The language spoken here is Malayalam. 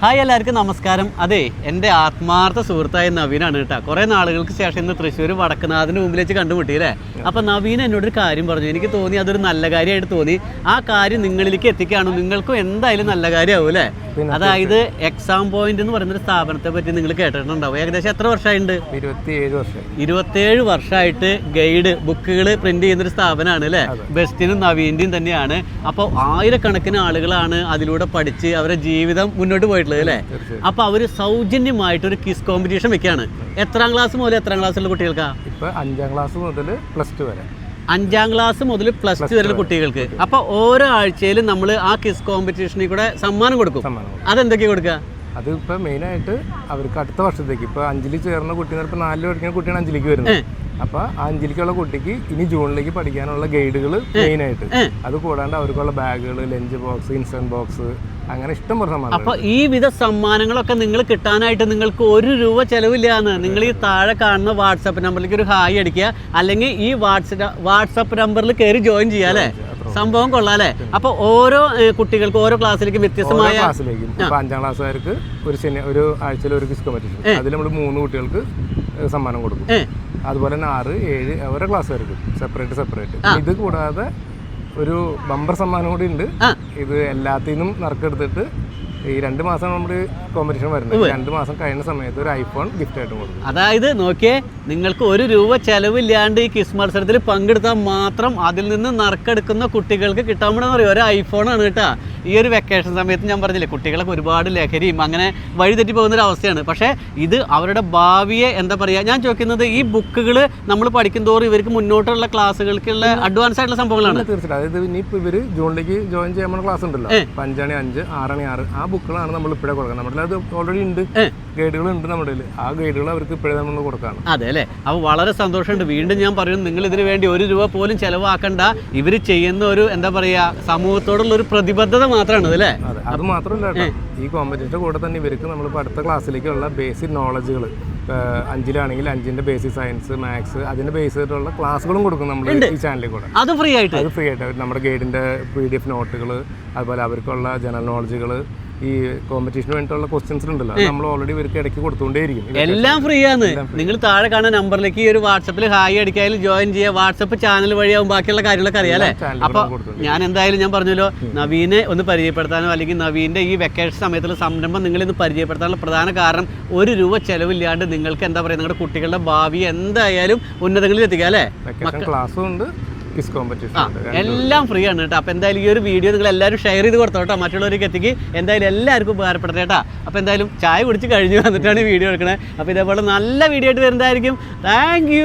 ഹായ് എല്ലാവർക്കും നമസ്കാരം. അതെ എന്റെ ആത്മാർത്ഥ സുഹൃത്തായ നവീനാണ് കേട്ടോ. കുറേ നാളുകൾക്ക് ശേഷം ഇന്ന് തൃശ്ശൂർ വടക്കുനാഥിന് മുമ്പിലേക്ക് കണ്ടുമുട്ടി അല്ലേ? അപ്പം നവീൻ എന്നോടൊരു കാര്യം പറഞ്ഞു. എനിക്ക് തോന്നി അതൊരു നല്ല കാര്യമായിട്ട് തോന്നി. ആ കാര്യം നിങ്ങളിലേക്ക് എത്തിക്കുകയാണ് നിങ്ങൾക്കും എന്തായാലും നല്ല കാര്യമാവും അല്ലേ? അതായത് എക്സാം പോയിന്റ് എന്ന് പറയുന്ന ഒരു സ്ഥാപനത്തെ പറ്റി നിങ്ങൾ കേട്ടിട്ടുണ്ടാവും. ഏകദേശം എത്ര വർഷമായിട്ടുണ്ട് ഇരുപത്തിയേഴ് വർഷമായിട്ട് ഗൈഡ് ബുക്കുകൾ പ്രിന്റ് ചെയ്യുന്ന ഒരു സ്ഥാപനമാണ് അല്ലേ? ബെസ്റ്റിനും നവീന്റെയും തന്നെയാണ്. അപ്പോൾ ആയിരക്കണക്കിന് ആളുകളാണ് അതിലൂടെ പഠിച്ച് അവരുടെ ജീവിതം മുന്നോട്ട് പോയിട്ടുള്ളത് അല്ലേ? അപ്പോൾ അവർ സൗജന്യമായിട്ട് ഒരു കിസ് കോമ്പറ്റീഷൻ വെക്കുകയാണ് എത്രാം ക്ലാസ് മുതൽ എത്രാം ക്ലാസ്സുള്ള കുട്ടികൾക്കാ? ഇപ്പൊ അഞ്ചാം ക്ലാസ് മുതൽ പ്ലസ് ടു വരെ. അഞ്ചാം ക്ലാസ് മുതൽ പ്ലസ് ടു വരെ. കുട്ടികൾക്ക്. അപ്പോൾ ഓരോ ആഴ്ചയിലും നമ്മൾ ആ കിസ് കോമ്പറ്റീഷനിൽ കൂടെ സമ്മാനം കൊടുക്കും. സമ്മാനം കൊടുക്കും. അതെന്തൊക്കെയാ കൊടുക്കുക? അത് ഇപ്പൊ മെയിനായിട്ട് അവർക്ക് അടുത്ത വർഷത്തേക്ക്. ഇപ്പൊ അഞ്ചിൽ ചേർന്ന കുട്ടി നാല് നാലിൽ പഠിക്കുന്ന കുട്ടിയാണ് അഞ്ചിലേക്ക് വരുന്നത്. അപ്പൊ ആ അഞ്ചിലേക്കുള്ള കുട്ടിക്ക് ഇനി ജൂണിലേക്ക് പഠിക്കാനുള്ള ഗൈഡുകൾ മെയിൻ ആയിട്ട്. അത് കൂടാണ്ട് അവർക്കുള്ള ബാഗുകൾ ലഞ്ച് ബോക്സ് ഇൻസ്റ്റന്റ് ബോക്സ് അങ്ങനെ ഇഷ്ടം പോലെ അപ്പൊ ഈ വിധ സമ്മാനങ്ങളൊക്കെ നിങ്ങൾ കിട്ടാനായിട്ട് നിങ്ങൾക്ക് ഒരു രൂപ ചെലവില്ലാന്ന് നിങ്ങൾ ഈ താഴെ കാണുന്ന വാട്സപ്പ് നമ്പറിലേക്ക് ഒരു ഹായ് അടിക്കുക. അല്ലെങ്കിൽ ഈ വാട്സപ്പ് വാട്സപ്പ് നമ്പറിൽ കയറി ജോയിൻ ചെയ്യുക അല്ലേ? സംഭവം കൊള്ളാം അല്ലെ അപ്പൊ ഓരോ കുട്ടികൾക്ക് ഓരോ ക്ലാസ്സിലേക്കും വ്യത്യസ്തമായ ക്ലാസ്സിലേക്കും. അഞ്ചാം ക്ലാസ്സുകാർക്ക് ഒരു ശനി ഒരു ആഴ്ചയിൽ ഒരു കിസ് കോമ്പറ്റീഷൻ അതിൽ നമ്മൾ മൂന്ന് കുട്ടികൾക്ക് സമ്മാനം കൊടുക്കും. അതുപോലെ തന്നെ ആറ് ഏഴ് ഓരോ ക്ലാസ്സുകാർക്ക് സെപ്പറേറ്റ് സെപ്പറേറ്റ് ഇത് കൂടാതെ ഒരു ബമ്പർ സമ്മാനം കൂടി ഉണ്ട്. ഇത് എല്ലാത്തിനും നറുക്കെടുത്തിട്ട് ഈ രണ്ട് മാസം നമ്മൾ കോമ്പറ്റീഷൻ വരുന്നത്. രണ്ട് മാസം കഴിയുന്ന സമയത്ത് ഒരു ഐഫോൺ ഗിഫ്റ്റ് ആയിട്ട് കൊടുക്കും. അതായത് നോക്കിയേ നിങ്ങൾക്ക് ഒരു രൂപ ചെലവില്ലാണ്ട് ഈ കിസ് മത്സരത്തിൽ പങ്കെടുത്താൽ മാത്രം അതിൽ നിന്ന് നറുക്കെടുക്കുന്ന കുട്ടികൾക്ക് കിട്ടാൻ വേണമെന്ന് പറയും ഒരു ഐഫോണാണ് കേട്ടോ. ഈ ഒരു വെക്കേഷൻ സമയത്ത് ഞാൻ പറഞ്ഞില്ലേ കുട്ടികളൊക്കെ ഒരുപാട് ലഹരിയും അങ്ങനെ വഴിതെറ്റി പോകുന്ന ഒരു അവസ്ഥയാണ്. പക്ഷേ ഇത് അവരുടെ ഭാവിയെ എന്താ പറയുക ഞാൻ ചോദിക്കുന്നത് ഈ ബുക്കുകൾ നമ്മൾ പഠിക്കും തോറും ഇവർക്ക് മുന്നോട്ടുള്ള ക്ലാസ്സുകൾക്കുള്ള അഡ്വാൻസ് ആയിട്ടുള്ള സംഭവങ്ങളാണ്. തീർച്ചയായിട്ടും. അതായത് ഇനിയിപ്പോൾ ഇവർ ജൂണിലേക്ക് ജോയിൻ ചെയ്യാൻ ക്ലാസ് ഉണ്ടല്ലോ. അഞ്ചാണി അഞ്ച് ആറണി ആറ്. ആ ബുക്കുകളാണ് നമ്മൾ ഇപ്പോഴേ കൊടുക്കുന്നത്. നമ്മുടെ അത് ഓൾറെഡി ഉണ്ട്. ഗൈഡുകൾ ഉണ്ട് നമ്മുടെ ആ ഗൈഡുകൾ അവർക്ക് ഇപ്പോഴേ നമ്മൾ കൊടുക്കാണ്. അതെ അല്ലേ? അപ്പോൾ വളരെ സന്തോഷമുണ്ട്. വീണ്ടും ഞാൻ പറയുന്നു നിങ്ങൾ ഇതിന് വേണ്ടി ഒരു രൂപ പോലും ചെലവാക്കണ്ട. ഇവർ ചെയ്യുന്ന ഒരു എന്താ പറയുക സമൂഹത്തോടുള്ള ഒരു പ്രതിബദ്ധത മാത്രമാണ് അല്ലേ അതെ മാത്രമല്ല ഈ കോമ്പറ്റീഷന്റെ കൂടെ തന്നെ ഇവർക്ക് നമ്മളിപ്പോൾ അടുത്ത ക്ലാസ്സിലേക്കുള്ള ബേസിക് നോളജുകൾ അഞ്ചിലാണെങ്കിൽ അഞ്ചിന്റെ ബേസിക് സയൻസ് മാത്സ് അതിന്റെ ബേസ് ചെയ്തിട്ടുള്ള ക്ലാസ്സുകളും കൊടുക്കും നമ്മൾ ഈ ചാനലിൽ കൂടെ. അത് ഫ്രീ ആയിട്ട്. അത് ഫ്രീ ആയിട്ട്. നമ്മുടെ ഗൈഡിന്റെ പി ഡി എഫ് നോട്ടുകൾ അതുപോലെ അവർക്കുള്ള ജനറൽ നോളജുകൾ ഈ കോമ്പറ്റീഷന് വേണ്ടിയിട്ടുള്ള ക്വസ്റ്റ്യൻസ് ഉണ്ടല്ലോ. നമ്മൾ ഓൾറെഡി ഇവർക്ക് ഇടയ്ക്ക് കൊടുത്തുകൊണ്ടേയിരിക്കും. എല്ലാം ഫ്രീ ആണ്. നിങ്ങൾ താഴെ കാണുന്ന നമ്പറിലേക്ക് ഈ ഒരു വാട്സപ്പിൽ ഹായ് അടിക്കായാലും ജോയിൻ ചെയ്യുക. വാട്സപ്പ് ചാനൽ വഴിയാവും ബാക്കിയുള്ള കാര്യങ്ങളൊക്കെ അറിയാം അല്ലേ? ചാനലിൽ അപ്പോൾ ഞാൻ എന്തായാലും ഞാൻ പറഞ്ഞല്ലോ നവീനെ ഒന്ന് പരിചയപ്പെടുത്താനോ അല്ലെങ്കിൽ നവീന്റെ ഈ വെക്കേഷൻ സമയത്തുള്ള സംരംഭം നിങ്ങൾ ഇന്ന് പരിചയപ്പെടുത്താനുള്ള പ്രധാന കാരണം ഒരു രൂപ ചെലവില്ലാണ്ട് നിങ്ങൾക്ക് എന്താ പറയുക നിങ്ങളുടെ കുട്ടികളുടെ ഭാവി എന്തായാലും ഉന്നതങ്ങളിൽ എത്തിക്കുക അല്ലേ? ക്ലാസ്സും ഉണ്ട്. ക്വിസ് കോമ്പറ്റീഷൻ എല്ലാം ഫ്രീ ആണ് കേട്ടോ. അപ്പോൾ എന്തായാലും ഈ ഒരു വീഡിയോ നിങ്ങൾ എല്ലാവരും ഷെയർ ചെയ്ത് കൊടുത്തോ കേട്ടോ. മറ്റുള്ളവർക്ക് എത്തിക്ക്. എന്തായാലും എല്ലാവർക്കും ഉപകാരപ്പെടട്ടെ കേട്ടോ. അപ്പോൾ എന്തായാലും ചായ കുടിച്ച് കഴിഞ്ഞു വന്നിട്ടാണ് ഈ വീഡിയോ എടുക്കണേ. അപ്പോൾ ഇതേപോലെ നല്ല വീഡിയോ ആയിട്ട് വരുന്നതായിരിക്കും. താങ്ക്